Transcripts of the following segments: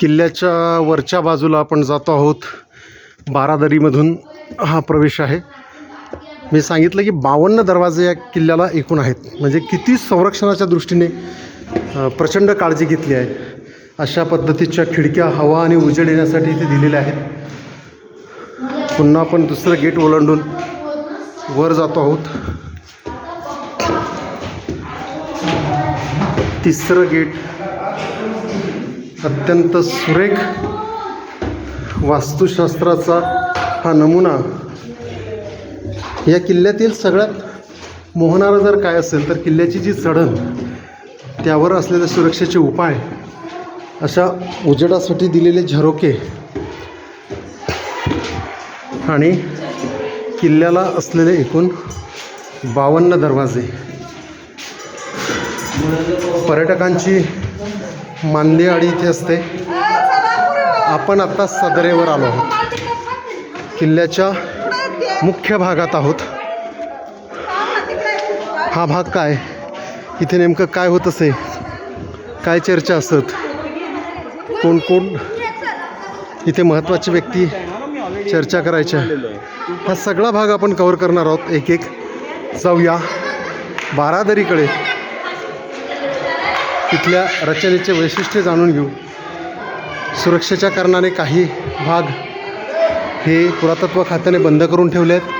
किल्ल्याच्या वरच्या बाजूला आपण जातो आहोत. बारादरीमधून हा प्रवेश आहे. मी सांगितलं की बावन्न दरवाजे या किल्ल्याला एकूण आहेत. म्हणजे किती संरक्षणाच्या दृष्टीने प्रचंड काळजी घेतली आहे. अशा पद्धतीच्या खिडक्या हवा आणि उजेड येण्यासाठी इथे दिलेल्या आहेत. पुन्हा आपण दुसरं गेट ओलांडून वर जातो आहोत. तिसरं गेट अत्यंत सुरेख वास्तुशास्त्राचा हा नमुना. या किल्ल्यातील सगळ्यात मोहनारा जर काय असेल तर किल्ल्याची जी चढण त्यावर असलेले सुरक्षेचे उपाय अशा उजेडासाठी दिलेले झरोके आणि किल्ल्याला असलेले एकूण बावन्न दरवाजे. पर्यटकांची मांदे इथे असते. आपण आता सदरेवर आलो आहोत. किल्ल्याच्या मुख्य भागात आहोत. हा भाग काय? इथे नेमकं काय होत असे? काय चर्चा असत? कोण कोण? इथे महत्त्वाची व्यक्ती चर्चा करायच्या. हा सगळा भाग आपण कवर करणार आहोत. एक एक. जाऊया. बारादरीकडे. तिथल्या रचनेचे वैशिष्ट्य जाणून घेऊ. सुरक्षेच्या कारणाने काही भाग हे पुरातत्व खात्याने बंद करून ठेवले आहेत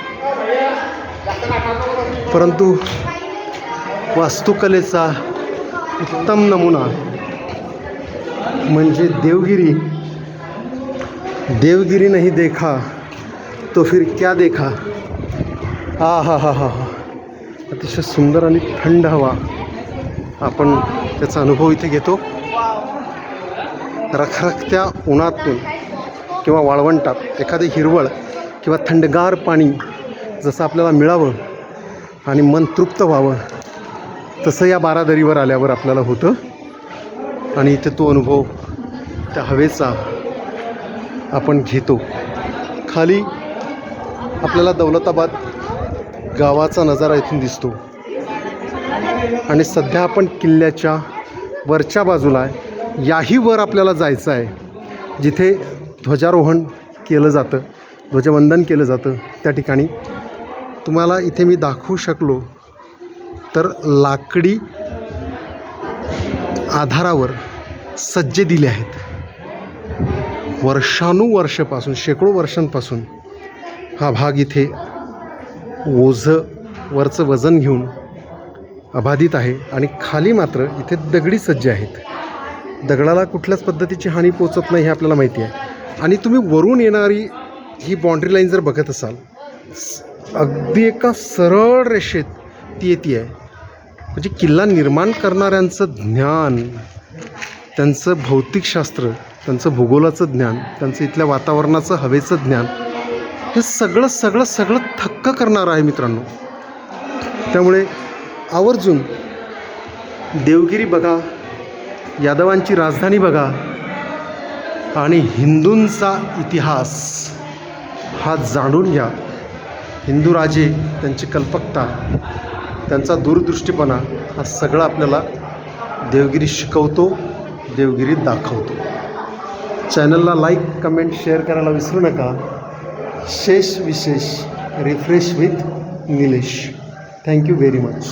परंतु वास्तुकलेचा उत्तम नमुना म्हणजे देवगिरी. देवगिरी नाही देखा तो फिर क्या देखा? हा हा हा हा हा अतिशय सुंदर आणि थंड हवा आपण त्याचा अनुभव इथे घेतो. रखरखत्या उन्हातून किंवा वाळवंटात एखादी हिरवळ किंवा थंडगार पाणी जसं आपल्याला मिळावं आणि मन तृप्त व्हावं तसं या बारादरीवर आल्यावर आपल्याला होतं. आणि इथे तो अनुभव त्या हवेचा आपण घेतो. खाली आपल्याला दौलताबाद गावाचा नजारा इथून दिसतो. आणि सध्या आपण किल्ल्याच्या वरच्या बाजूला आहे. याही वर आपल्याला जायचं आहे. जिथे ध्वजारोहण केलं जातं ध्वजवंदन केलं जातं त्या ठिकाणी. तुम्हाला इथे मी दाखवू शकलो तर लाकडी आधारावर सज्जे दिले आहेत. वर्षानुवर्षापासून शेकडो वर्षांपासून हा भाग इथे ओझं वरचं वजन घेऊन अबाधित आहे आणि खाली मात्र इथे दगडी सज्ज आहेत. दगडाला कुठल्याच पद्धतीची हानी पोचत नाही हे आपल्याला माहिती आहे. आणि तुम्ही वरून येणारी ही बाँड्री लाईन जर बघत असाल स- अगदी एका सरळ रेषेत ती येते आहे म्हणजे किल्ला निर्माण करणाऱ्यांचं ज्ञान त्यांचं भौतिकशास्त्र त्यांचं भूगोलाचं ज्ञान त्यांचं इथल्या वातावरणाचं हवेचं ज्ञान हे सगळं सगळं सगळं थक्क करणारं आहे मित्रांनो. त्यामुळे आवर्जून. देवगिरी बघा यादवांची राजधानी बघा आणि हिंदूंचा इतिहास हा जाणून घ्या. हिंदू राजे त्यांची कल्पकता त्यांचा दूरदृष्टीपणा हा सगळा आपल्याला देवगिरी शिकवतो देवगिरी दाखवतो. चॅनलला लाईक कमेंट शेअर करायला विसरू नका. शेष विशेष refresh with Nilesh. Thank you very much